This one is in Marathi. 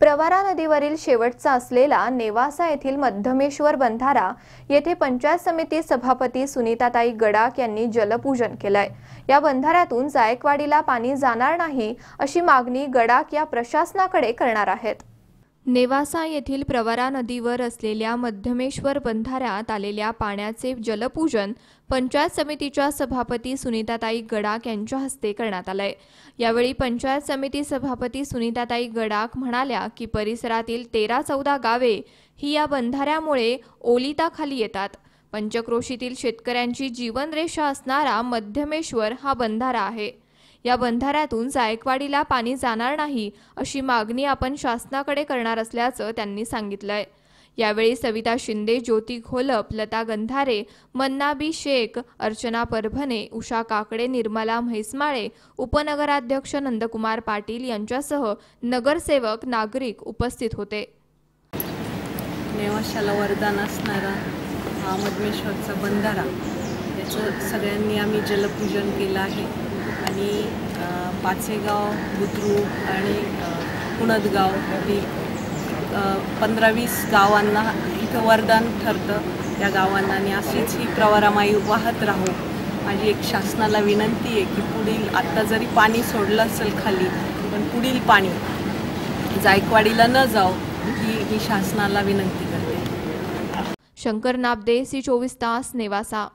प्रवारा नदीवरील शेवटचा असलेला नेवासा येथील मध्यमेश्वर बंधारा येथे पंचायत समिती सभापती सुनीताताई गडाक यांनी जलपूजन केलंय. या बंधाऱ्यातून जायकवाडीला पाणी जाणार नाही अशी मागणी गडाक या प्रशासनाकडे करणार आहेत. नेवासा येथील प्रवरा नदीवर असलेल्या मध्यमेश्वर बंधाऱ्यात आलेल्या पाण्याचे जलपूजन पंचायत समितीच्या सभापती सुनीताताई गडाक यांच्या हस्ते करण्यात आलंय. यावेळी पंचायत समिती सभापती सुनीताताई गडाक म्हणाल्या की परिसरातील तेरा चौदा गावे ही या बंधाऱ्यामुळे ओलिताखाली येतात. पंचक्रोशीतील शेतकऱ्यांची जीवनरेषा असणारा मध्यमेश्वर हा बंधारा आहे. या बंधाऱ्यातून जायकवाडीला पाणी जाणार नाही अशी मागणी आपण शासनाकडे करणार असल्याचं त्यांनी सांगितलंय. यावेळी सविता शिंदे ज्योती घोलप लता गंधारे मन्नाबी शेख अर्चना परभणे उषा काकडे निर्मला म्हैसमाळे उपनगराध्यक्ष नंदकुमार पाटील यांच्यासह नगरसेवक नागरिक उपस्थित होते. नेवाशाला वरदान असणारा हा मधमेश्वरचा बंधारा याचं सगळ्यांनी आम्ही जलपूजन केलं आहे. आणि पाचेगाव बुद्रुक आणि अ, पुणदगाव ही पंधरा वीस गावांना इथं वरदान ठरतं. या गावांना आणि अशीच ही प्रवारामाई वाहत राहू. माझी एक शासनाला विनंती आहे की पुढील आत्ता जरी पाणी सोडलं असेल खाली पण पुढील पाणी जायकवाडीला न जाऊ ही मी शासनाला विनंती करते. शंकर नाबदे सी चोवीस तास नेवासा.